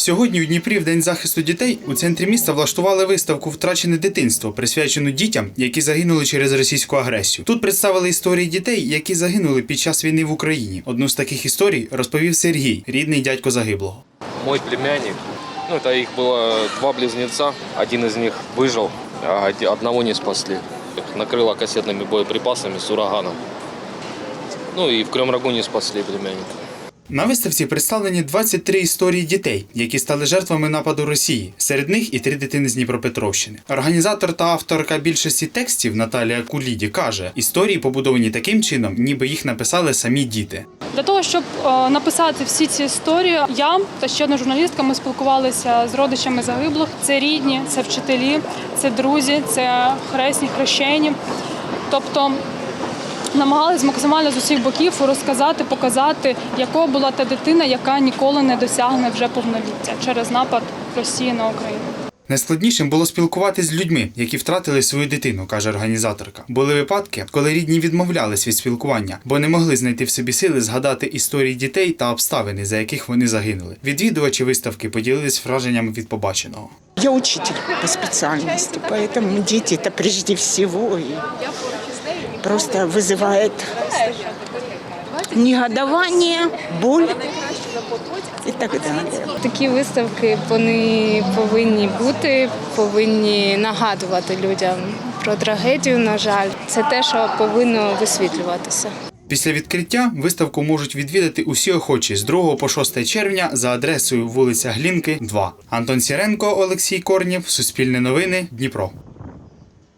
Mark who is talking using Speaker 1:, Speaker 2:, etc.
Speaker 1: Сьогодні у Дніпрі в День захисту дітей у центрі міста влаштували виставку Втрачене дитинство, присвячену дітям, які загинули через російську агресію. Тут представили історії дітей, які загинули під час війни в Україні. Одну з таких історій розповів Сергій, рідний дядько загиблого.
Speaker 2: Мой племянник, ну это их было два близнеца, один из них выжил, а оди- одного не спасли. Их накрыло кассетными боеприпасами с ураганом. Ну и в Крем-Рагу не спасли племянника.
Speaker 1: На виставці представлені 23 історії дітей, які стали жертвами нападу Росії. Серед них і три дитини з Дніпропетровщини. Організатор та авторка більшості текстів Наталія Куліді каже: історії побудовані таким чином, ніби їх написали самі діти.
Speaker 3: Для того, щоб е, написати всі ці історії, я та ще одна журналістка ми спілкувалися з родичами загиблих. Це рідні, це вчителі, це друзі, це хресні, хрещені. Тобто намагалися максимально з усіх боків розказати, показати, якою була та дитина, яка ніколи не досягне вже повноліття через напад Росії на Україну.
Speaker 1: Найскладнішим було спілкуватися з людьми, які втратили свою дитину, каже організаторка. Були випадки, коли рідні відмовлялись від спілкування, бо не могли знайти в собі сили згадати історії дітей та обставини, за яких вони загинули. Відвідувачі виставки поділились враженнями від побаченого.
Speaker 4: Я учитель по специальности, поэтому дети это прежде всего и просто вызывает негодование, боль и так далее.
Speaker 5: Такі виставки вони повинні бути, повинні нагадувати людям про трагедію. На жаль, це те, що повинно висвітлюватися.
Speaker 1: Після відкриття виставку можуть відвідати усі охочі з 2 по 6 червня за адресою вулиця Глінки, 2. Антон Сіренко, Олексій Корнєв, Суспільне новини, Дніпро.